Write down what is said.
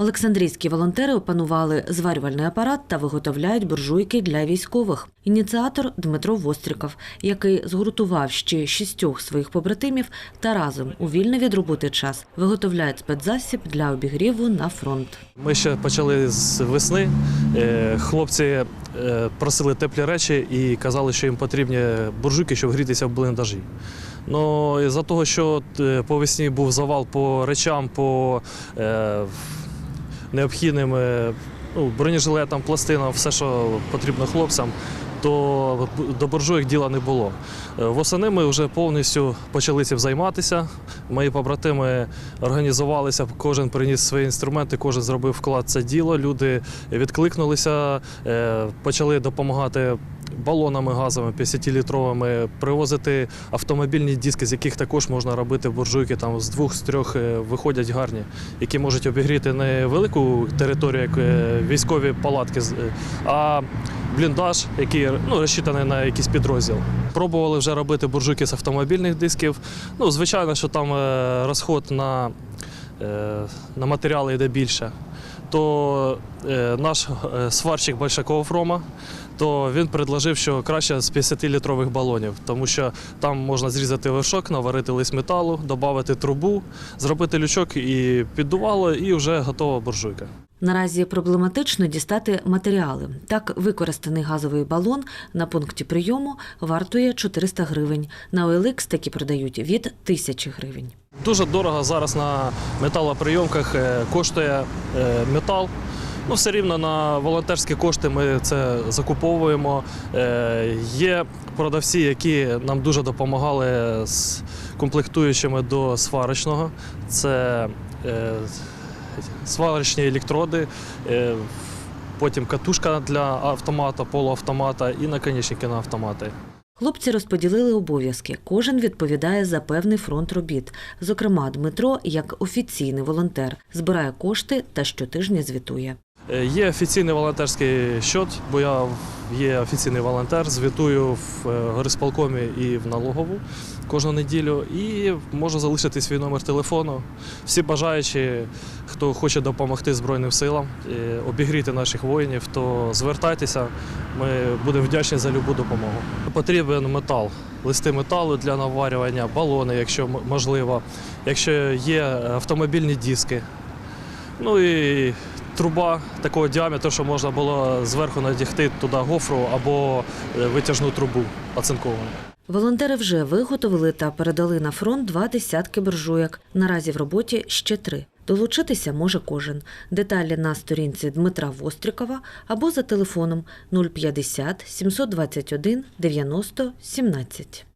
Олександрійські волонтери опанували зварювальний апарат та виготовляють буржуйки для військових. Ініціатор Дмитро Востріков, який згуртував ще шістьох своїх побратимів та разом у вільний від роботи час виготовляють спецзасіб для обігріву на фронт. Ми ще почали з весни. Е, Хлопці е, просили теплі речі і казали, що їм потрібні буржуйки, щоб грітися в бліндажі. Ну, із-за того, що е, по весні був завал по речам, по необхідним е, ну, бронежилетам, пластинам, все, що потрібно хлопцям, то до буржуйок діла не було. Е, Восени ми вже повністю почали цим займатися. Мої побратими організувалися, кожен приніс свої інструменти, кожен зробив вклад в це діло. Люди відкликнулися, е, почали допомагати. Балонами газовими 50-літровими привозити автомобільні диски, з яких також можна робити буржуйки. Там з двох з трьох е, виходять гарні, які можуть обігріти не велику територію, як е, військові палатки, е, а бліндаж, який ну, розчитаний на якийсь підрозділ. Пробували вже робити буржуйки з автомобільних дисків. Ну, звичайно, що там розход на, на матеріали йде більше. То наш сварщик Большаков Рома, то він предложив, що краще з 50-літрових балонів, тому що там можна зрізати вершок, наварити лист металу, додати трубу, зробити лючок і піддувало, і вже готова буржуйка. Наразі проблематично дістати матеріали. Так, використаний газовий балон на пункті прийому вартує 400 гривень. На OLX такі продають від 1000 гривень. Дуже дорого зараз на металоприйомках е, коштує е, метал. Ну, все рівно на волонтерські кошти ми це закуповуємо. Е, Є продавці, які нам дуже допомагали з комплектуючими до сварочного. Це е, сварочні електроди, е, потім катушка для автомата, полуавтомата і наконечники на автомати. Хлопці розподілили обов'язки. Кожен відповідає за певний фронт робіт. Зокрема, Дмитро, як офіційний волонтер, збирає кошти та щотижня звітує. Е, Є офіційний волонтерський счет, бо я є офіційний волонтер, звітую в е, горисполкомі і в налогову кожну неділю. І можу залишити свій номер телефону. Всі бажаючі, хто хоче допомогти Збройним силам, е, обігріти наших воїнів, то звертайтеся. Ми будемо вдячні за будь-яку допомогу. Потрібен метал, листи металу для наварювання, балони, якщо можливо, якщо є автомобільні диски. Ну і труба такого діаметру, що можна було зверху надягти туди гофру або е, витяжну трубу оцинковану. Волонтери вже виготовили та передали на фронт два десятки буржуйок. Наразі в роботі ще три. Долучитися може кожен. Деталі на сторінці Дмитра Вострікова або за телефоном 050 721 90 17.